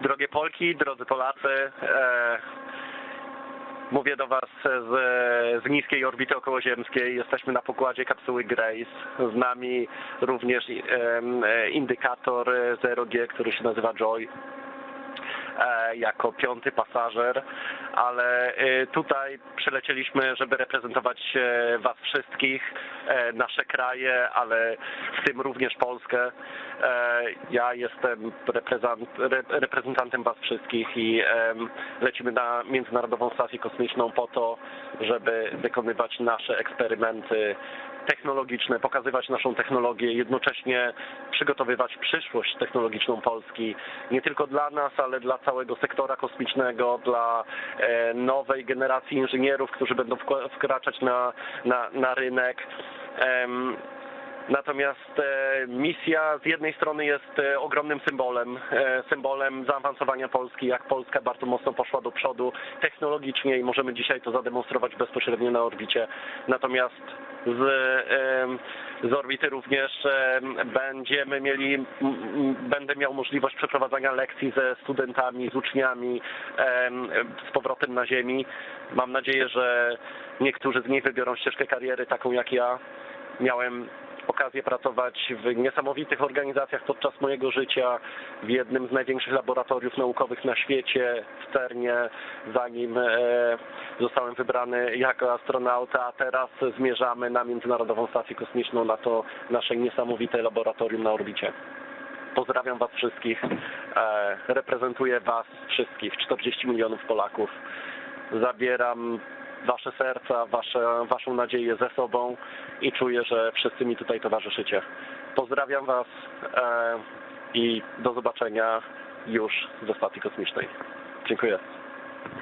Drogie Polki, drodzy Polacy, e, mówię do Was z, z niskiej orbity okołoziemskiej. Jesteśmy na pokładzie kapsuły Grace. Z nami również em, e, indykator Zero G, który się nazywa Joy e, jako piąty pasażer, ale e, tutaj przylecieliśmy, żeby reprezentować e, Was wszystkich, e, nasze kraje, ale w tym również Polskę. E, Ja jestem reprezent, re- reprezentantem Was wszystkich i lecimy na Międzynarodową Stację Kosmiczną po to, żeby wykonywać nasze eksperymenty technologiczne, pokazywać naszą technologię, jednocześnie przygotowywać przyszłość technologiczną Polski, nie tylko dla nas, ale dla całego sektora kosmicznego, dla e, nowej generacji inżynierów, którzy będą wkraczać na, na, na rynek. Natomiast e, misja z jednej strony jest e, ogromnym symbolem, e, symbolem zaawansowania Polski, jak Polska bardzo mocno poszła do przodu technologicznie i możemy dzisiaj to zademonstrować bezpośrednio na orbicie. Natomiast z, z orbity również em, będziemy mieli, będę miał możliwość przeprowadzania lekcji ze studentami, z uczniami z powrotem na Ziemi. Mam nadzieję, że niektórzy z nich wybiorą ścieżkę kariery taką jak ja. Miałem okazję pracować w niesamowitych organizacjach podczas mojego życia, w jednym z największych laboratoriów naukowych na świecie, w CERNie, zanim e, zostałem wybrany jako astronauta, a teraz zmierzamy na Międzynarodową Stację Kosmiczną, na to nasze niesamowite laboratorium na orbicie. Pozdrawiam Was wszystkich, e, reprezentuję Was wszystkich, 40 milionów Polaków. Zabieram Wasze serca, wasze, Waszą nadzieję ze sobą i czuję, że wszyscy mi tutaj towarzyszycie. Pozdrawiam Was e, i do zobaczenia już ze stacji kosmicznej. Dziękuję.